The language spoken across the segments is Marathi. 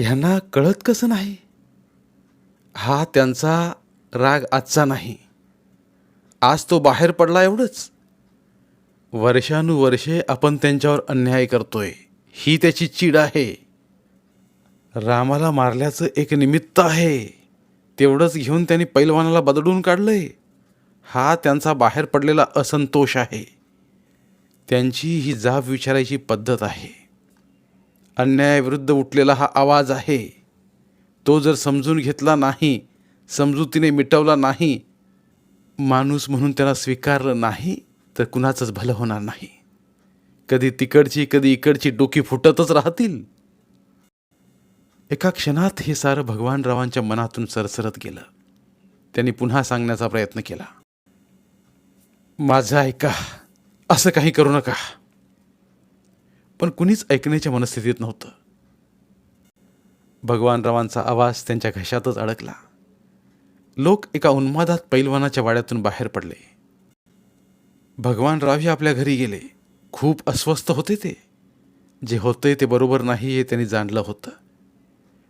ह्यांना कळत कसं नाही? हा त्यांचा राग आजचा नाही. आज तो बाहेर पडला एवढंच. वर्षानुवर्षे आपण त्यांच्यावर अन्याय करतोय. ही त्याची चीड आहे. रामाला मारल्याचं एक निमित्त आहे. तेवढंच घेऊन त्यांनी पैलवानाला बदलून काढलंय. हा त्यांचा बाहेर पडलेला असंतोष आहे. त्यांची ही जाब विचारायची पद्धत आहे. अन्यायाविरुद्ध उठलेला हा आवाज आहे. तो जर समजून घेतला नाही समजुतीने मिटवला नाही माणूस म्हणून त्याला स्वीकारलं नाही तर कुणाचंच भलं होणार नाही. कधी तिकडची कधी इकडची डोकी फुटतच राहतील. एका क्षणात हे सारं भगवानरावांच्या मनातून सरसरत गेलं. त्यांनी पुन्हा सांगण्याचा प्रयत्न केला. माझं ऐका असं काही करू नका. पण कुणीच ऐकण्याच्या मनस्थितीत नव्हतं. भगवानरावांचा आवाज त्यांच्या घशातच अडकला. लोक एका उन्मादात पैलवानाच्या वाड्यातून बाहेर पडले. भगवानरावही आपल्या घरी गेले. खूप अस्वस्थ होते ते. जे होते ते बरोबर नाही हे त्यांनी जाणलं होतं.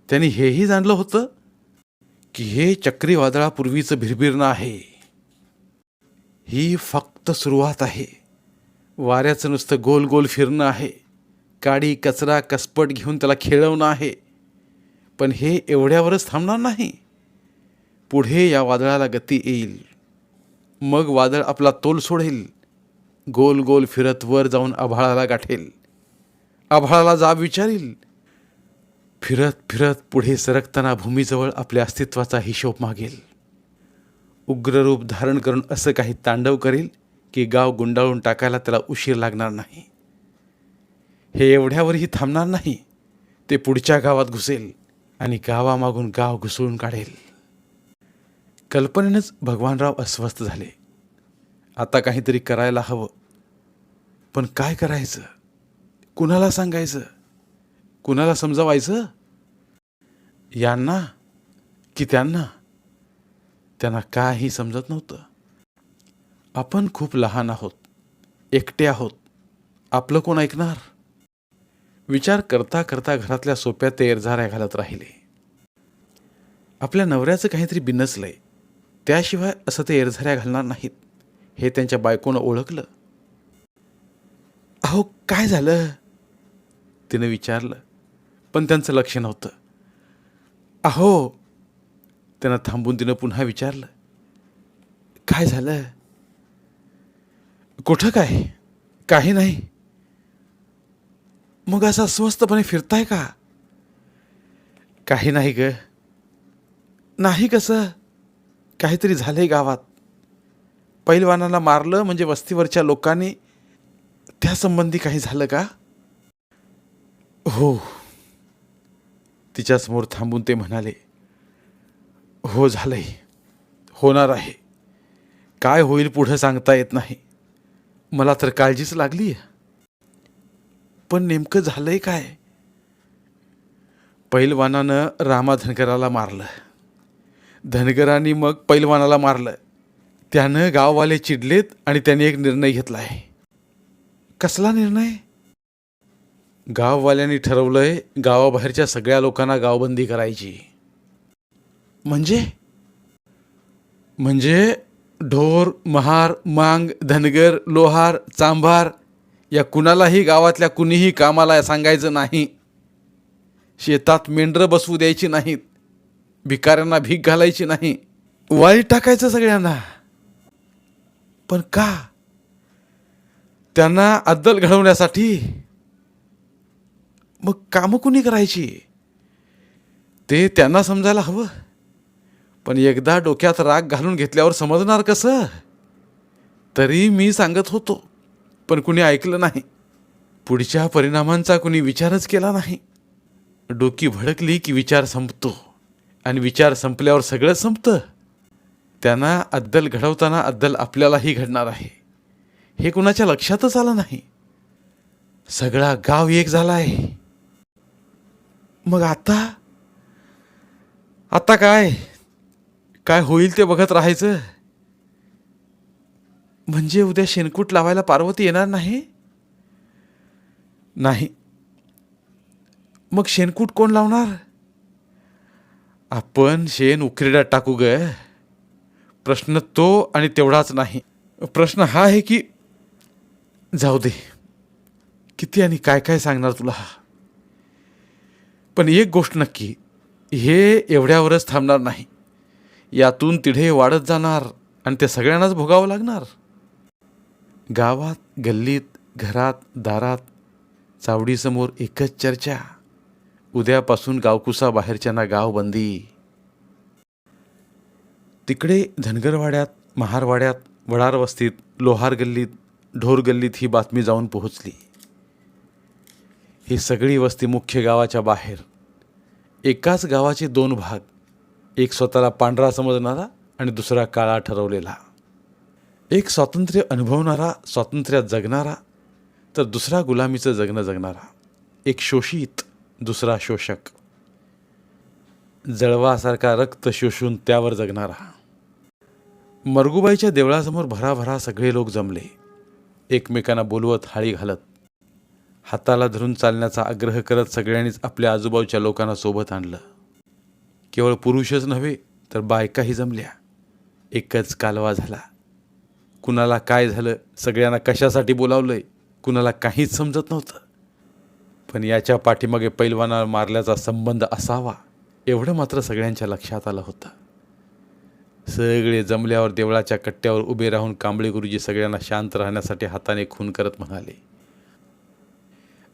त्यांनी हेही जाणलं होतं की हे चक्रीवादळापूर्वीचं भिरभिरणं आहे. ही फक्त सुरुवात आहे. वाऱ्याचं नुसतं गोल गोल फिरणं आहे. काडी कचरा कसपट घेऊन त्याला खेळवणं आहे. पण हे एवढ्यावरच थांबणार नाही. पुढे या वादळाला गती येईल. मग वादळ आपला तोल सोडेल. गोल गोल फिरत वर जाऊन आभाळाला गाठेल. आभाळाला जाब विचारील. फिरत फिरत पुढे सरकताना भूमीजवळ आपल्या अस्तित्वाचा हिशोब मागेल. उग्ररूप धारण करून असं काही तांडव करेल की गाव गुंडाळून टाकायला त्याला उशीर लागणार नाही. हे एवढ्यावरही थांबणार नाही. ते पुढच्या गावात घुसेल आणि गावामागून गाव घुसळून काढेल. कल्पनेनंच भगवानराव अस्वस्थ झाले. आता काहीतरी करायला हवं. पण काय करायचं? कुणाला सांगायचं? कुणाला समजावायचं? यांना की त्यांना? त्यांना काही समजत नव्हतं. आपण खूप लहान आहोत. एकटे आहोत. आपलं कोण ऐकणार? विचार करता करता घरातल्या सोप्या तेरझाऱ्या घालत राहिले. आपल्या नवऱ्याचं काहीतरी बिनसलंय. त्याशिवाय असं ते एरझाऱ्या घालणार नाहीत. हे त्यांच्या बायकोनं ओळखलं. अहो काय झालं? तिनं विचारलं. पण त्यांचं लक्ष नव्हतं. अहो त्यानं थांबून तिनं पुन्हा विचारलं. काय झालं? कुठं काय? काही नाही. मग असं अस्वस्थपणे फिरताय का? काही नाही ग. नाही कसं? काहीतरी झालंय गावात. पैलवानाला मारलं म्हणजे वस्तीवरच्या लोकांनी. त्यासंबंधी काही झालं का? हो. तिच्यासमोर थांबून ते म्हणाले हो झालंय. होणार आहे. काय होईल पुढं सांगता येत नाही. मला तर काळजीच लागली पण नेमकं झालंय काय? पैलवानानं रामा धनगराला मारलं. धनगरांनी मग पैलवानाला मारलं. त्यानं गाववाले चिडलेत आणि त्याने एक निर्णय घेतला आहे. कसला निर्णय? गाववाल्यांनी ठरवलंय गावाबाहेरच्या सगळ्या लोकांना गावबंदी करायची. म्हणजे? म्हणजे ढोर महार मांग धनगर लोहार चांभार या कुणालाही गावातल्या कुणीही कामाला सांगायचं नाही. शेतात मेंढरं बसवू द्यायची नाहीत. भिकाऱ्यांना भीक घालायची नाही. वाईट टाकायचं सगळ्यांना. पण का? त्यांना अद्दल घडवण्यासाठी मग कामं कुणी करायची? ते त्यांना समजायला हवं. पण एकदा डोक्यात राग घालून घेतल्यावर समजणार कसं? तरी मी सांगत होतो. पण कुणी ऐकलं नाही. पुढच्या परिणामांचा कुणी विचारच केला नाही. डोकी भडकली की विचार संपतो. आणि विचार संपल्यावर सगळं संपतं. त्यांना अद्दल घडवताना अद्दल आपल्यालाही घडणार आहे. हे कुणाच्या लक्षातच आलं नाही. सगळा गाव एक झाला आहे. मग आता? आता काय? काय होईल ते बघत राहायचं? म्हणजे उद्या शेणकूट लावायला पार्वती येणार नाही? नाही. मग शेणकूट कोण लावणार? आपण शेण उखरेड्यात टाकू ग. प्रश्न तो आणि तेवढाच नाही. प्रश्न हा आहे की जाऊ दे. किती आणि काय काय सांगणार तुला? पण एक गोष्ट नक्की हे एवढ्यावरच थांबणार नाही. यातून तिढे वाढत जाणार आणि ते सगळ्यांनाच भोगावं लागणार. गावात गल्लीत घरात दारात चावडीसमोर एकच चर्चा. उद्यापासून गावकुसा बाहेरच्यांना गावबंदी. तिकडे धनगरवाड्यात महारवाड्यात वडार वस्तीत लोहार गल्लीत ढोर गल्लीत ही बातमी जाऊन पोहोचली. ही सगळी वस्ती मुख्य गावाच्या बाहेर. एकाच गावाचे दोन भाग एक स्वतःला पांढरा समजणारा आणि दुसरा काळा ठरवलेला. एक स्वातंत्र्य अनुभवणारा स्वातंत्र्यात जगणारा तर दुसरा गुलामीचं जगणं जगणारा. एक शोषित दुसरा शोषक. जळवासारखा रक्त शोषून त्यावर जगणारा. मरगुबाईच्या देवळासमोर भराभरा सगळे लोक जमले. एकमेकांना बोलवत हाळी घालत. हाताला धरून चालण्याचा आग्रह करत सगळ्यांनीच आपल्या आजूबाजूच्या लोकांना सोबत आणलं. केवळ पुरुषच नव्हे तर बायकाही जमल्या. एकच कालवा झाला. कुणाला काय झालं सगळ्यांना कशासाठी बोलावलंय कुणाला काहीच समजत नव्हतं. पण याच्या पाठीमागे पैलवाना मारल्याचा संबंध असावा एवढं मात्र सगळ्यांच्या लक्षात आलं होतं. सगळे जमल्यावर देवळाच्या कट्ट्यावर उभे राहून कांबळे गुरुजी सगळ्यांना शांत राहण्यासाठी हाताने खून करत म्हणाले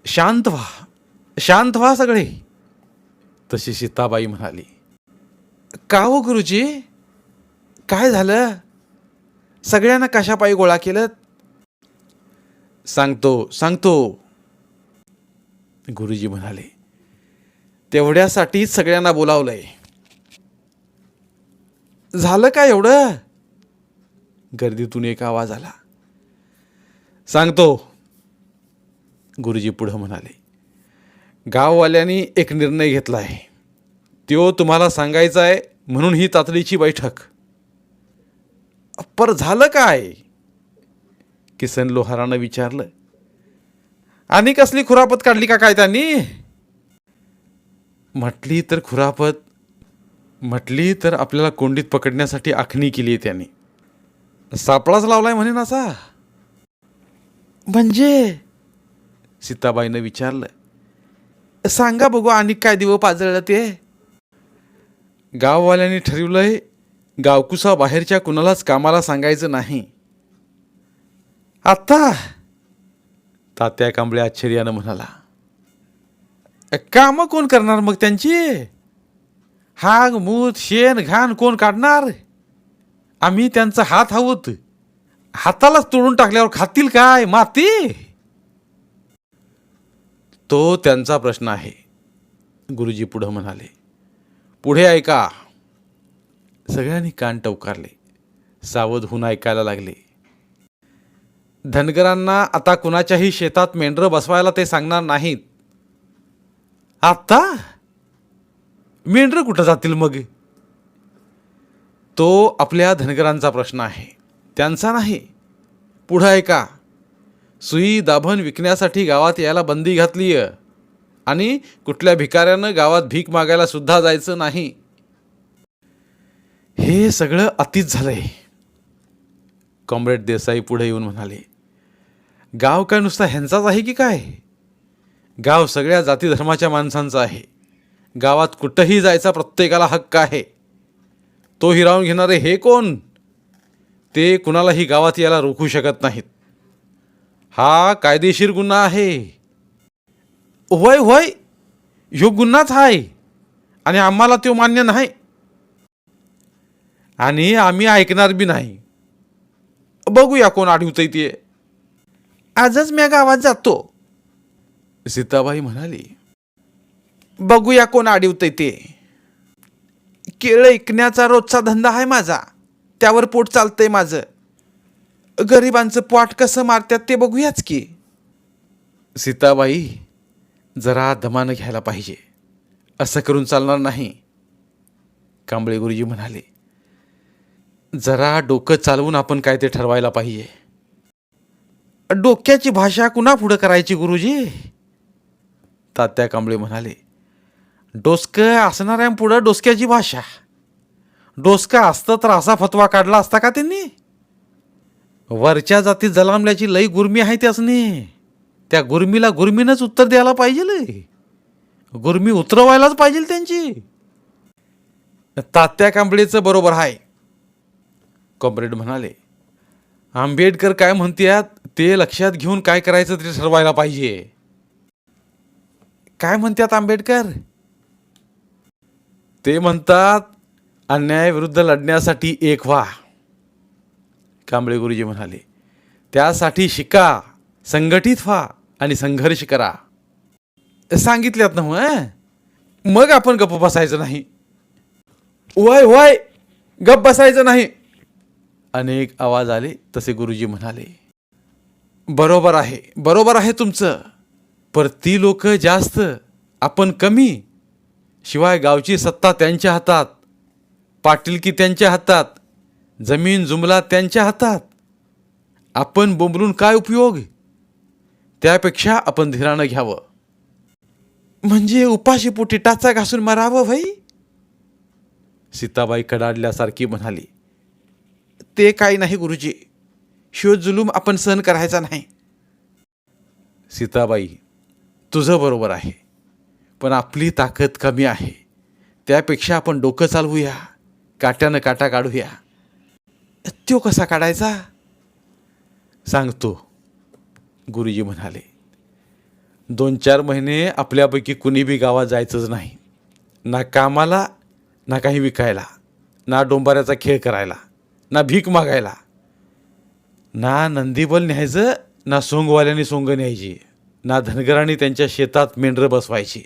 शांत व्हा शांत व्हा सगळे. तशी सीताबाई म्हणाली का हो गुरुजी? काय झालं? सगळ्यांना कशापायी गोळा केलं? सांगतो सांगतो. गुरुजी म्हणाले तेवढ्यासाठीच सगळ्यांना बोलावलंय. झालं का एवढं? गर्दीतून एक आवाज आला. सांगतो. गुरुजी पुढं म्हणाले गाववाल्यांनी एक निर्णय घेतला आहे तो तुम्हाला सांगायचा आहे म्हणून ही तातडीची बैठक. पर झालं काय? किसन लोहारानं विचारलं आणि कसली खुरापत काढली का काय त्यांनी? म्हटली तर खुरापत म्हटली तर आपल्याला कोंडीत पकडण्यासाठी आखणी केली त्याने. सापळाच लावलाय म्हणे असा म्हणजे? सीताबाईनं विचारलं सांगा बघू आणि काय दिवं पाजळलं ते? गाववाल्यांनी ठरवलंय गावकुसा बाहेरच्या कुणालाच कामाला सांगायचं नाही. आत्ता! तात्या कांबळे आश्चर्यानं म्हणाला. कामं कोण करणार मग त्यांची? हाग मूत शेण घाण कोण काढणार? आम्ही त्यांचा हात आहोत. हातालाच तोडून टाकल्यावर खातील काय? माती? तो त्यांचा प्रश्न आहे. गुरुजी पुढं म्हणाले. पुढे ऐका. सगळ्यांनी कान टवकारले. सावध होऊन ऐकायला लागले. धनगरांना आता कुणाच्याही शेतात मेंढरं बसवायला ते सांगणार नाहीत. आत्ता मेंढरं कुठं जातील मग? तो आपल्या धनगरांचा प्रश्न आहे. त्यांचा नाही. पुढं ऐका. सुई दाभण विकण्यासाठी गावात यायला बंदी घातली आणि कुठल्या भिकाऱ्यानं गावात भीक मागायला सुद्धा जायचं नाही. हे सगळं अतीच झालं आहे कॉम्रेड देसाई पुढे येऊन म्हणाले गाव काय नुसता ह्यांचाच आहे की काय? गाव सगळ्या जाती धर्माच्या माणसांचा आहे. गावात कुठंही जायचा प्रत्येकाला हक्क आहे. तो हिरावून घेणारे हे कोण? ते कुणालाही गावात यायला रोखू शकत नाहीत. हा कायदेशीर गुन्हा आहे. होय होय ह्यो गुन्हाच आहे. आणि आम्हाला तो मान्य नाही. आणि आम्ही ऐकणार बी नाही. बघूया कोण आठवतंय ते आजच मी गावात जातो. सीताबाई म्हणाली बघूया कोण आडवतंय ते केळं ऐकण्याचा रोजचा धंदा आहे माझा. त्यावर पोट चालतंय माझं. गरिबांचं पोट कसं मारतात ते बघूयाच की. सीताबाई जरा दमानं घ्यायला पाहिजे. असं करून चालणार नाही. कांबळे गुरुजी म्हणाले जरा डोकं चालवून आपण काय ते ठरवायला पाहिजे. डोक्याची भाषा कुणा पुढं करायची गुरुजी? तात्या कांबळे म्हणाले डोसकं असणाऱ्या पुढं डोसक्याची भाषा. डोसका असतं तर असा फतवा काढला असता का त्यांनी? वरच्या जातीत जलामल्याची लई गुरमी आहे त्यासनी. त्या गुरमीला गुरमीनंच उत्तर द्यायला पाहिजे गुरमी उतरवायलाच पाहिजे त्यांची. तात्या कांबळेचं बरोबर आहे. कॉम्रेड म्हणाले आंबेडकर काय म्हणतात ते लक्षात घेऊन काय करायचं ते ठरवायला पाहिजे. काय म्हणतात आंबेडकर? ते म्हणतात अन्यायाविरुद्ध लढण्यासाठी एक व्हा. कांबळे गुरुजी म्हणाले त्यासाठी शिका संघटित व्हा आणि संघर्ष करा. सांगितल्यात ना हो, मग मग आपण गप्प बसायचं नाही. वय वय गप्प बसायचं नाही. अनेक आवाज आले तसे गुरुजी म्हणाले बरोबर आहे बरोबर आहे तुमचं पर ती लोक जास्त आपण कमी. शिवाय गावची सत्ता त्यांच्या हातात पाटीलकी त्यांच्या हातात जमीन जुमला त्यांच्या हातात. आपण बोंबलून काय उपयोग? त्यापेक्षा आपण धीरानं घ्यावं. म्हणजे उपाशी पोटी टाचा घासून मारावं भाई? सीताबाई कडाडल्यासारखी म्हणाली. ते काही नाही गुरुजी. शिव जुलूम आपण सहन करायचा नाही. सीताबाई तुझं बरोबर आहे. पण आपली ताकद कमी आहे. त्यापेक्षा आपण डोकं चालवूया. काट्यानं काटा काढूया. तो कसा काढायचा? सांगतो. गुरुजी म्हणाले दोन चार महिने आपल्यापैकी कुणी बी गावात जायचंच नाही. ना कामाला ना काही विकायला ना डोंबाऱ्याचा खेळ करायला. ना भीक मागायला. ना नंदीबल न्यायचं ना सोंगवाल्याने सोंग न्यायची ना धनगरांनी त्यांच्या शेतात मेंढरं बसवायची.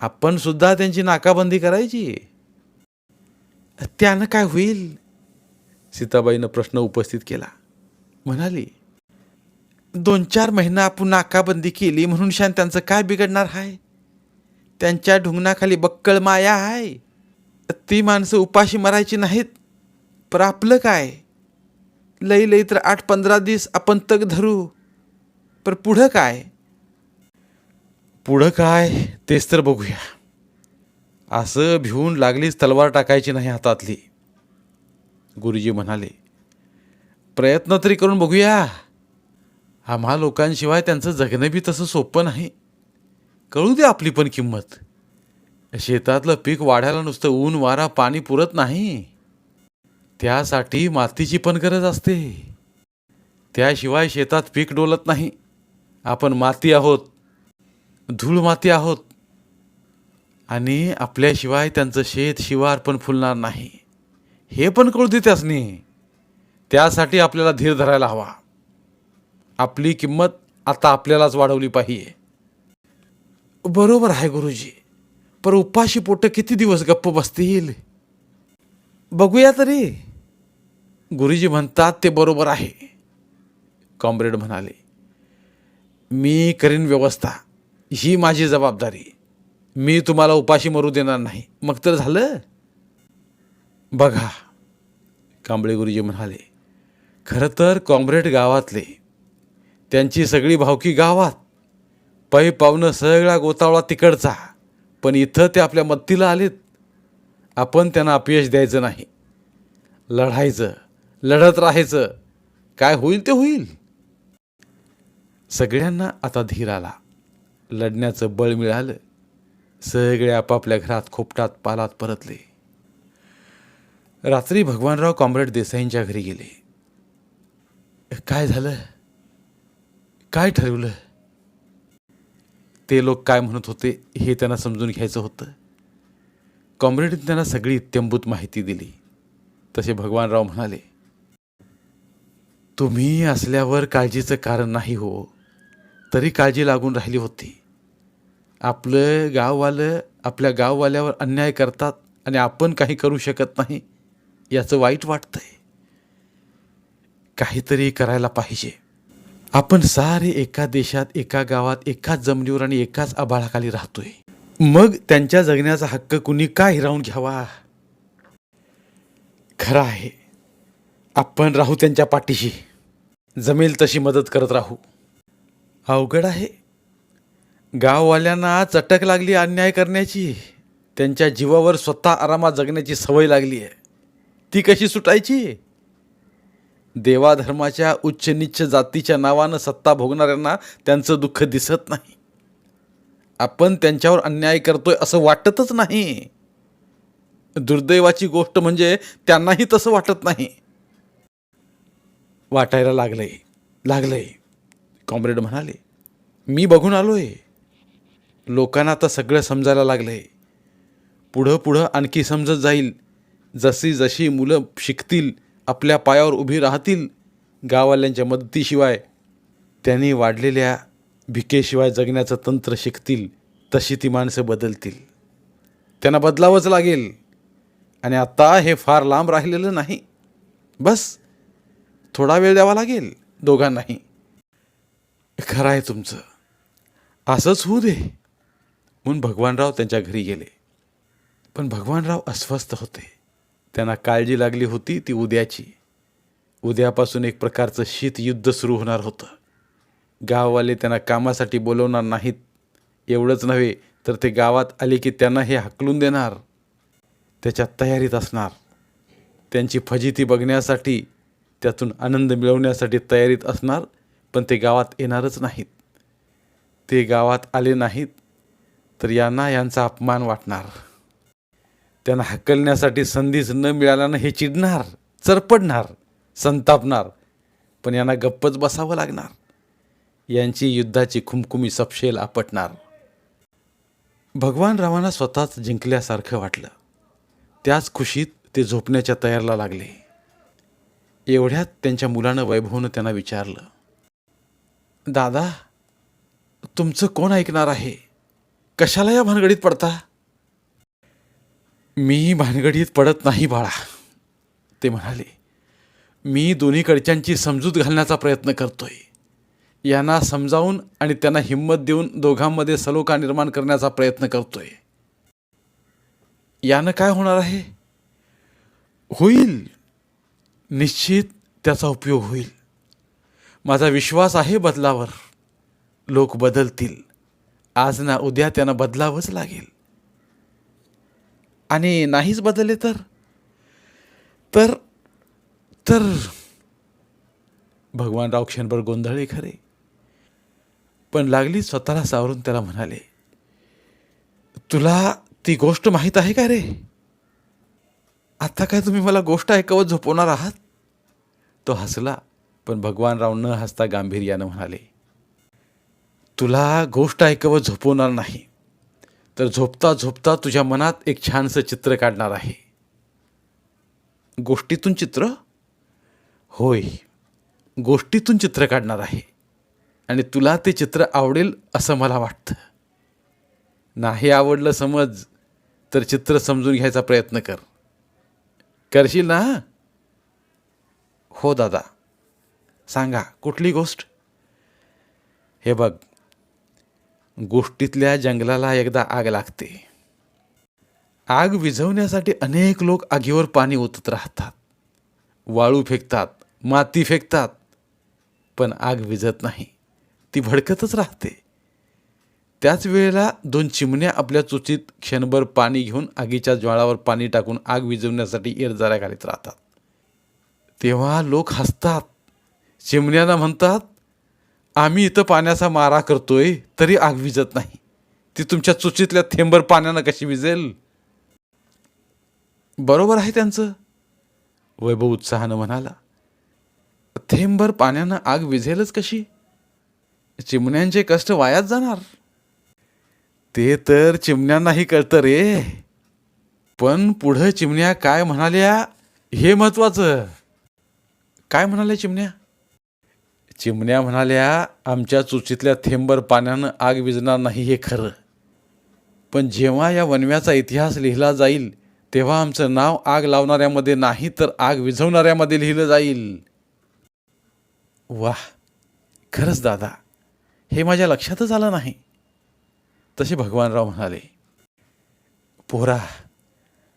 आपण सुद्धा त्यांची नाकाबंदी करायची. त्यानं काय होईल? सीताबाईनं प्रश्न उपस्थित केला. म्हणाली दोन चार महिना आपण नाकाबंदी केली म्हणून शान त्यांचं काय बिघडणार आहे त्यांच्या ढुंगणाखाली बक्कळ माया आहे ती माणसं उपाशी मरायची नाहीत. पर आपलं काय? लई लई तर आठ पंधरा दिवस आपण तग धरू. पर पुढं काय? पुढं काय? तेच तर बघूया. असं भिवून लागलीच तलवार टाकायची नाही हातातली. गुरुजी म्हणाले प्रयत्न तरी करून बघूया. आम्हा लोकांशिवाय त्यांचं जगणं बी तसं सोपं नाही. कळू दे आपली पण किंमत. शेतातलं पीक वाढायला नुसतं ऊन वारा पाणी पुरत नाही. त्यासाठी मातीची पण गरज असते. त्याशिवाय शेतात पीक डोलत नाही. आपण माती आहोत. धूळ माती आहोत. आणि आपल्याशिवाय त्यांचं शेत शिवार पण फुलणार नाही. हे पण कळू दे त्यासनी. त्यासाठी आपल्याला धीर धरायला हवा. आपली किंमत आता आपल्यालाच वाढवली पाहिजे. बरोबर आहे गुरुजी. पर उपाशी पोटं किती दिवस गप्प बसतील? बघूया तरी. गुरुजी म्हणतात ते बरोबर आहे. कॉम्रेड म्हणाले मी करीन व्यवस्था. ही माझी जबाबदारी. मी तुम्हाला उपाशी मरू देणार नाही. मग तर झालं. बघा कांबळे गुरुजी म्हणाले खरं तर कॉम्रेड गावातले त्यांची सगळी भावकी गावात. पै पाहुणं सगळा गोतावळा तिकडचा पण इथं ते आपल्या मत्तीला आलेत. आपण त्यांना अपयश द्यायचं नाही. लढायचं. लढत राहायचं. काय होईल ते होईल. सगळ्यांना आता धीर आला. लढण्याचं बळ मिळालं. सगळे आपापल्या घरात खोपटात पालात परतले. रात्री भगवानराव कॉम्रेड देसाईंच्या घरी गेले. काय झालं? काय ठरवलं? ते लोक काय म्हणत होते हे त्यांना समजून घ्यायचं होतं. कॉम्रेडने त्यांना सगळी इत्यंभूत माहिती दिली. तसे भगवानराव म्हणाले तुम्ही असल्यावर काळजीचं कारण नाही हो. तरी काळजी लागून राहिली होती. आपलं गाववालं आपल्या गाववाल्यावर अन्याय करतात आणि आपण काही करू शकत नाही याचं वाईट वाटतंय. काहीतरी करायला पाहिजे. आपण सारे एका देशात एका गावात एकाच जमिनीवर आणि एकाच आभाळाखाली राहतोय. मग त्यांच्या जगण्याचा हक्क कुणी का हिरावून घ्यावा? खरं आहे आपण राहू त्यांच्या पाठीशी. जमेल तशी मदत करत राहू. अवघड आहे. गाववाल्यांना चटक लागली अन्याय करण्याची. त्यांच्या जीवावर स्वतः आरामात जगण्याची सवय लागली आहे. ती कशी सुटायची? देवाधर्माच्या उच्च निच्च जातीच्या नावानं सत्ता भोगणाऱ्यांना त्यांचं दुःख दिसत नाही. आपण त्यांच्यावर अन्याय करतोय असं वाटतच नाही. दुर्दैवाची गोष्ट म्हणजे त्यांनाही तसं वाटत नाही. वाटायला लागलंय. लागलंय. कॉम्रेड म्हणाले मी बघून आलोय. लोकांना आता सगळं समजायला लागलंय. पुढं पुढं आणखी समजत जाईल. जशी जशी मुलं शिकतील आपल्या पायावर उभी राहतील गाववाल्यांच्या मदतीशिवाय. त्यांनी वाढलेल्या भिकेशिवाय जगण्याचं तंत्र शिकतील तशी ती माणसं बदलतील. त्यांना बदलावंच लागेल. आणि आता हे फार लांब राहिलेलं नाही. बस थोडा वेळ द्यावा लागेल. दोघांनाही. खरं आहे तुमचं. असंच होऊ दे. म्हणून भगवानराव त्यांच्या घरी गेले. पण भगवानराव अस्वस्थ होते. त्यांना काळजी लागली होती ती उद्याची. उद्यापासून एक प्रकारचं शीतयुद्ध सुरू होणार होतं. गाववाले त्यांना कामासाठी बोलवणार नाहीत. एवढंच नव्हे तर ते गावात आले की त्यांना हे हकलून देणार. त्याच्या तयारीत असणार. त्यांची फजिती बघण्यासाठी त्यातून आनंद मिळवण्यासाठी तयारीत असणार पण ते गावात येणारच नाहीत. ते गावात आले नाहीत तर यांना यांचा अपमान वाटणार. त्यांना हकलण्यासाठी संधीच न मिळाल्यानं हे चिडणार चरपडणार संतापणार पण यांना गप्पच बसावं लागणार. यांची युद्धाची खुमखुमी सपशेल आपटणार. भगवान रावांना स्वतःच जिंकल्यासारखं वाटलं. त्याच खुशीत ते झोपण्याच्या तयारला लागले. एवढ्यात त्यांच्या मुलानं वैभवनं त्यांना विचारलं दादा तुमचं कोण ऐकणार आहे? कशाला या भानगडीत पडता? मी भानगडीत पडत नाही बाळा ते म्हणाले. मी दोन्हीकडच्यांची समजूत घालण्याचा प्रयत्न करतोय. यांना समजावून आणि त्यांना हिंमत देऊन दोघांमध्ये सलोखा निर्माण करण्याचा प्रयत्न करतोय. यानं काय होणार आहे? होईल. निश्चित त्याचा उपयोग होईल. माझा विश्वास आहे बदलावर. लोक बदलतील. आज ना उद्या त्यांना बदलावंच लागेल. आणि नाहीच बदलले तर? तर तर भगवानराव क्षणभर गोंधळले खरे. पण लागली स्वतःला सावरून त्याला म्हणाले तुला ती गोष्ट माहीत आहे का रे? आता काय तुम्ही मला गोष्ट ऐकवत झोपवणार आहात? तो हसला पण भगवानराव न हसता गांभीर्यानं म्हणाले तुला गोष्ट ऐकवत झोपवणार नाही तर झोपता झोपता तुझ्या मनात एक छानसं चित्र काढणार आहे. गोष्टीतून चित्र? होय गोष्टीतून चित्र काढणार आहे आणि तुला ते चित्र आवडेल असं मला वाटतं. नाही आवडलं समज तर चित्र समजून घ्यायचा प्रयत्न कर. करशील ना? हो दादा. सांगा कुठली गोष्ट? हे बघ गोष्टीतल्या जंगलाला एकदा आग लागते. आग विझवण्यासाठी अनेक लोक आगीवर पाणी ओतत राहतात. वाळू फेकतात माती फेकतात पण आग विझत नाही. ती भडकतच राहते. त्याच वेळेला दोन चिमण्या आपल्या चुचीत क्षणभर पाणी घेऊन आगीच्या ज्वाळावर पाणी टाकून आग विझवण्यासाठी इरजाऱ्या घालीत राहतात. तेव्हा लोक हसतात. चिमण्यांना म्हणतात आम्ही इथं पाण्याचा मारा करतोय तरी आग विजत नाही. ती तुमच्या चुचीतल्या थेंबर पाण्यानं कशी विजेल? बरोबर आहे त्यांचं. वैभव उत्साहानं म्हणाला थेंबर पाण्यानं आग विझेलच कशी? चिमण्यांचे कष्ट वायात जाणार. ते तर चिमण्यांनाही कळतं रे. पण पुढं चिमण्या काय म्हणाल्या हे महत्वाचं. काय म्हणाल्या चिमण्या? चिमण्या म्हणाल्या आमच्या चुचीतल्या थेंबर पाण्यानं आग विझणार नाही हे खरं. पण जेव्हा या वनव्याचा इतिहास लिहिला जाईल तेव्हा आमचं नाव आग लावणाऱ्यामध्ये नाही तर आग विझवणाऱ्यामध्ये लिहिलं जाईल. वाह खरंच दादा हे माझ्या लक्षातच आलं नाही. तसे भगवानराव म्हणाले पोरा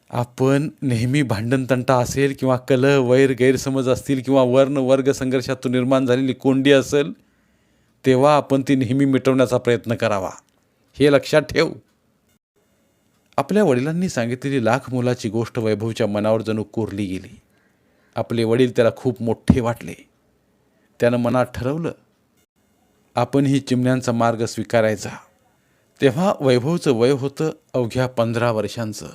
आपण नेहमी भांडणतंटा असेल किंवा कलह वैर गैरसमज असतील किंवा वर्ण वर्ग संघर्षातून निर्माण झालेली कोंडी असेल तेव्हा आपण ती नेहमी मिटवण्याचा प्रयत्न करावा. हे लक्षात ठेव. आपल्या वडिलांनी सांगितलेली लाख मुलाची गोष्ट वैभवच्या मनावर जणू कोरली गेली. आपले वडील त्याला खूप मोठे वाटले. त्यानं मनात ठरवलं आपण ही चिमण्यांचा मार्ग स्वीकारायचा. तेव्हा वैभवचं वय होतं अवघ्या पंधरा वर्षांचं.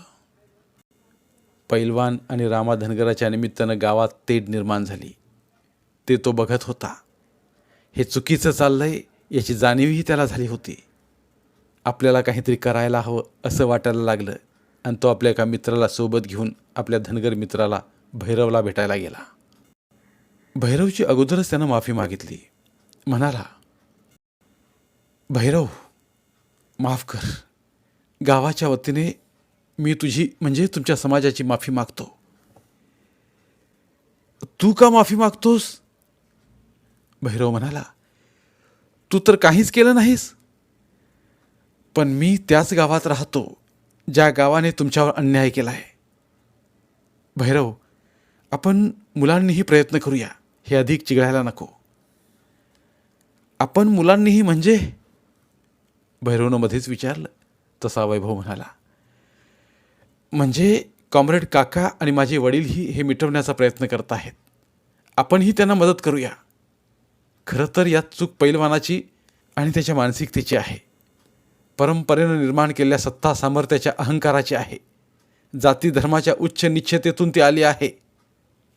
पैलवान आणि रामा धनगराच्या निमित्तानं गावात तेढ निर्माण झाली. ते तो बघत होता. हे चुकीचं चाललंय याची जाणीवही त्याला झाली होती. आपल्याला काहीतरी करायला हवं असं वाटायला लागलं आणि तो आपल्या एका मित्राला सोबत घेऊन आपल्या धनगर मित्राला भैरवला भेटायला गेला. भैरवची अगोदरच त्यानं माफी मागितली. म्हणाला भैरव माफ कर. गावाच्या वतीने मी तुझी म्हणजे तुमच्या समाजाची माफी मागतो. तू का माफी मागतोस? भैरव म्हणाला तू तर काहीच केलं नाहीस. पण मी त्याच गावात राहतो ज्या गावाने तुमच्यावर अन्याय केला आहे भैरव आपण मुलांनीही प्रयत्न करूया. हे अधिक चिघळायला नको. आपण मुलांनीही म्हणजे भैरवनं मध्येच विचारलं. तसा वैभव म्हणाला म्हणजे कॉम्रेड काका आणि माझे वडीलही हे मिटवण्याचा प्रयत्न करत आहेत. आपणही त्यांना मदत करूया. खरं तर यात चूक पैलवानाची आणि त्याच्या मानसिकतेची आहे. परंपरेनं निर्माण केलेल्या सत्ता सामर्थ्याच्या अहंकाराची आहे. जाती धर्माच्या उच्च निश्चतेतून ती आली आहे.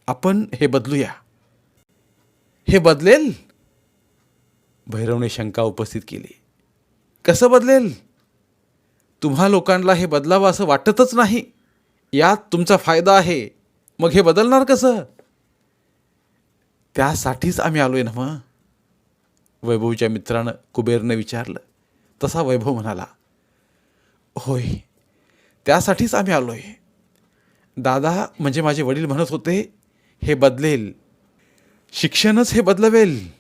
आपण हे बदलूया. हे बदलेल? भैरवने शंका उपस्थित केली. कसं बदलेल? तुम्हा लोकांना हे बदलावं असं वाटतच नाही. यात तुमचा फायदा आहे. मग हे बदलणार कसं? त्यासाठीच आम्ही आलो आहे ना मग. वैभवच्या मित्रानं कुबेरनं विचारलं. तसा वैभव म्हणाला होय त्यासाठीच आम्ही आलो आहे दादा म्हणजे माझे वडील म्हणत होते हे बदलेल. शिक्षणच हे बदलवेल.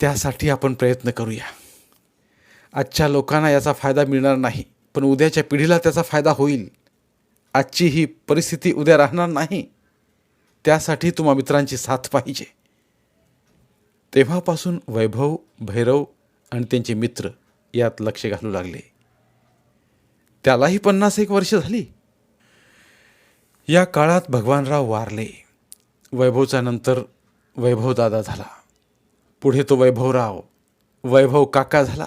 त्यासाठी आपण प्रयत्न करूया. आजच्या लोकांना याचा फायदा मिळणार नाही. पण उद्याच्या पिढीला त्याचा फायदा होईल. आजची ही परिस्थिती उद्या राहणार नाही. त्यासाठी तुम्हा मित्रांची साथ पाहिजे. तेव्हापासून वैभव भैरव आणि त्यांचे मित्र यात लक्ष घालू लागले. त्यालाही पन्नास एक वर्ष झाली. या काळात भगवानराव वारले. वैभवचा नंतर वैभवदादा झाला. पुढे तो वैभवराव वैभव काका झाला.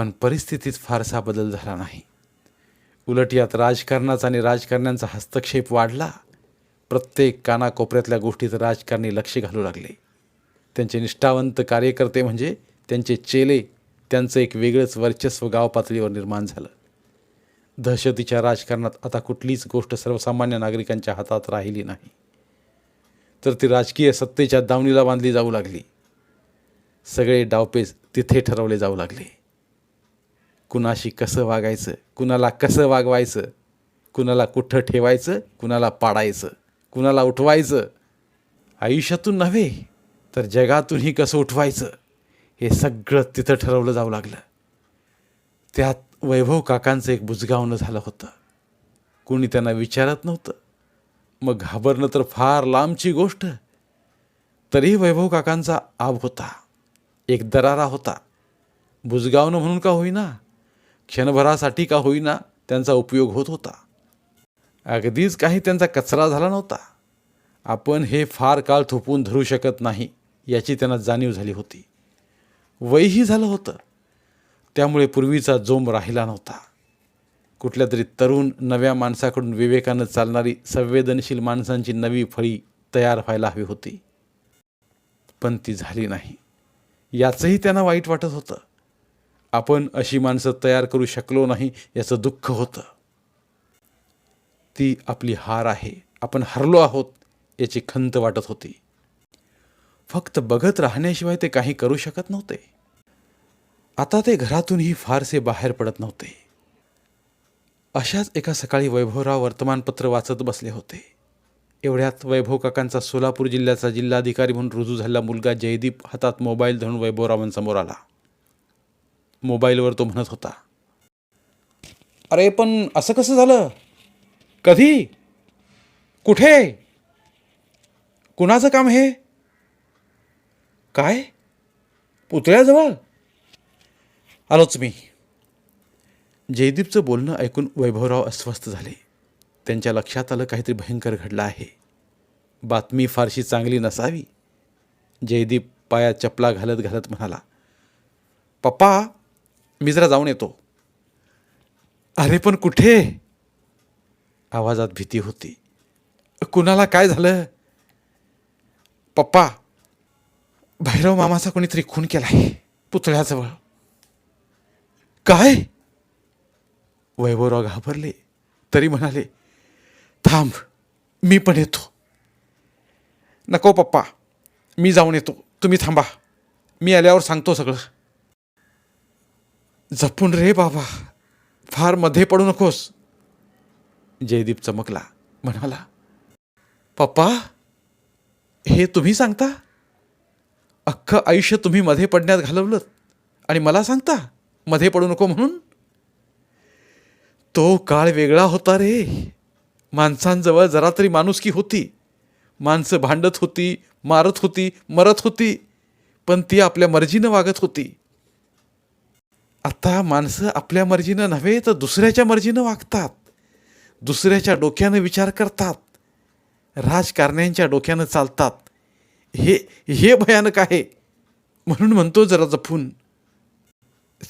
पण परिस्थितीत फारसा बदल झाला नाही. उलट यात राजकारणाचा आणि राजकारण्यांचा हस्तक्षेप वाढला. प्रत्येक कानाकोपऱ्यातल्या गोष्टीत राजकारणी लक्ष घालू लागले. त्यांचे निष्ठावंत कार्यकर्ते म्हणजे त्यांचे चेले त्यांचं एक वेगळंच वर्चस्व गाव पातळीवर निर्माण झालं. दहशतीच्या राजकारणात आता कुठलीच गोष्ट सर्वसामान्य नागरिकांच्या हातात राहिली नाही. तर ती राजकीय सत्तेच्या दावणीला बांधली जाऊ लागली. सगळे डावपेच तिथे ठरवले जाऊ लागले. कुणाशी कसं वागायचं? कुणाला कसं वागवायचं? कुणाला कुठं ठेवायचं? कुणाला पाडायचं? कुणाला उठवायचं? आयुष्यातून नव्हे तर जगातूनही कसं उठवायचं? हे सगळं तिथं ठरवलं जाऊ लागलं. त्यात वैभव काकांचं एक बुजगावणं झालं होतं. कोणी त्यांना विचारत नव्हतं. मग घाबरणं तर फार लांबची गोष्ट. तरीही वैभव काकांचा आब होता. एक दरारा होता. बुजगावणं म्हणून का होईना? क्षणभरासाठी का होईना त्यांचा उपयोग होत होता. अगदीच काही त्यांचा कचरा झाला नव्हता. आपण हे फार काळ थोपून धरू शकत नाही याची त्यांना जाणीव झाली होती. वयही झालं होतं. त्यामुळे पूर्वीचा जोम राहिला नव्हता. कुठल्या तरी तरुण नव्या माणसाकडून विवेकानं चालणारी संवेदनशील माणसांची नवी फळी तयार व्हायला हवी होती. पण ती झाली नाही. याचंही त्यांना वाईट वाटत होतं. आपण अशी माणसं तयार करू शकलो नाही याचं दुःख होतं. ती आपली हार आहे. आपण हरलो आहोत याची खंत वाटत होती. फक्त बघत राहण्याशिवाय ते काही करू शकत नव्हते. आता ते घरातूनही फारसे बाहेर पडत नव्हते. अशाच एका सकाळी वैभवराव वर्तमानपत्र वाचत बसले होते. एवढ्यात वैभव काकांचा सोलापूर जिल्ह्याचा जिल्हाधिकारी म्हणून रुजू झालेला मुलगा जयदीप हातात मोबाईल धरून वैभवरावांसमोर आला. मोबाईलवर तो म्हणत होता. अरे पण असं कसं झालं? कधी? कुठे? कुणाचं काम हे? काय? पुतळ्याजवळ? आलोच मी. जयदीपचं बोलणं ऐकून वैभवराव अस्वस्थ झाले. त्यांच्या लक्षात आलं काहीतरी भयंकर घडलं आहे. बातमी फारशी चांगली नसावी. जयदीप पायात चपला घालत घालत म्हणाला पप्पा मी जरा जाऊन येतो. अरे पण कुठे? आवाजात भीती होती. कुणाला काय झालं? पप्पा भैरव मामाचा कोणीतरी खून केला पुतळ्याजवळ. काय? वैभवराव घाबरले तरी म्हणाले थांब मी पण येतो. नको पप्पा मी जाऊन येतो. तुम्ही थांबा. मी आल्यावर सांगतो सगळं. जपून रे बाबा. फारमध्ये पडू नकोस. जयदीप चमकला. म्हणाला पप्पा हे तुम्ही सांगता? अख्खं आयुष्य तुम्ही मध्ये पडण्यात घालवलं आणि मला सांगता मध्ये पडू नको म्हणून? तो काळ वेगळा होता रे. माणसांजवळ जरा तरी माणुसकी होती. माणसं भांडत होती मारत होती मरत होती पण ती आपल्या मर्जीनं वागत होती. आता माणसं आपल्या मर्जीनं नव्हे तर दुसऱ्याच्या मर्जीनं वागतात. दुसऱ्याच्या डोक्यानं विचार करतात. राजकारण्यांच्या डोक्यानं चालतात. हे हे भयानक आहे. म्हणून म्हणतो जरा जपून.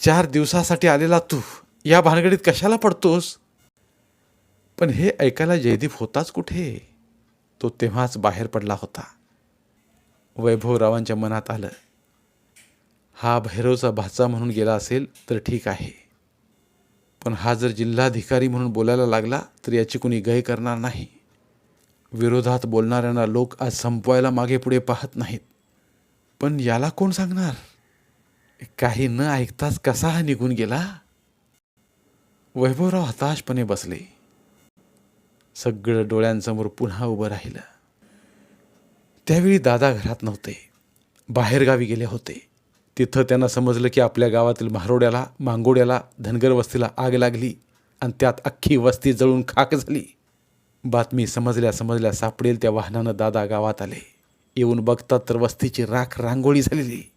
चार दिवसासाठी आलेला तू या भानगडीत कशाला पडतोस? पण हे ऐकायला जयदीप होताच कुठे? तो तेव्हाच बाहेर पडला होता. वैभवरावांच्या मनात आलं. हा भैरवचा भाचा म्हणून गेला असेल तर ठीक आहे. पण हा जर जिल्हाधिकारी म्हणून बोलायला लागला तर याची कुणी गय करणार नाही. विरोधात बोलणाऱ्यांना लोक आज संपवायला मागे पुढे पाहत नाहीत. पण याला कोण सांगणार? काही न ऐकताच कसा हा निघून गेला? वैभवराव हताशपणे बसले. सगळं डोळ्यांसमोर पुन्हा उभं राहिलं. त्यावेळी दादा घरात नव्हते. बाहेरगावी गेले होते. तिथं त्यांना समजलं की आपल्या गावातील म्हारोड्याला मांगोड्याला धनगर वस्तीला आग लागली आणि त्यात अख्खी वस्ती जळून खाक झाली. बातमी समजल्या समजल्या सापडेल त्या वाहनानं दादा गावात आले. येऊन बघतात तर वस्तीची राख रांगोळी झालेली.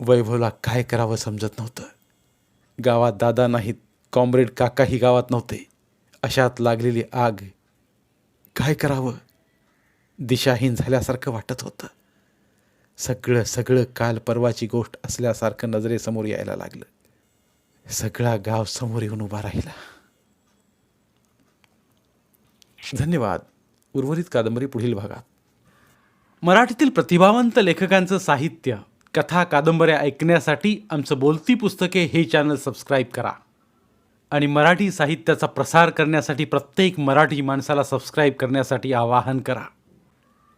वैभवला काय करावं समजत नव्हतं. गावात दादा नाहीत कॉम्रेड काकाही गावात नव्हते. अशात लागलेली आग काय करावं? दिशाहीन झाल्यासारखं वाटत होतं. सगळं सगळं काल परवाची गोष्ट असल्यासारखं नजरेसमोर यायला लागलं. सगळा गाव समोर येऊन उभा राहिला. धन्यवाद. उर्वरित कादंबरी पुढील भागात. मराठीतील प्रतिभावंत लेखकांचं साहित्य कथा कादंबऱ्या ऐकण्यासाठी आमचं बोलती पुस्तके हे चॅनल सबस्क्राईब करा. आणि मराठी साहित्याचा प्रसार करण्यासाठी प्रत्येक मराठी माणसाला सबस्क्राईब करण्यासाठी आवाहन करा.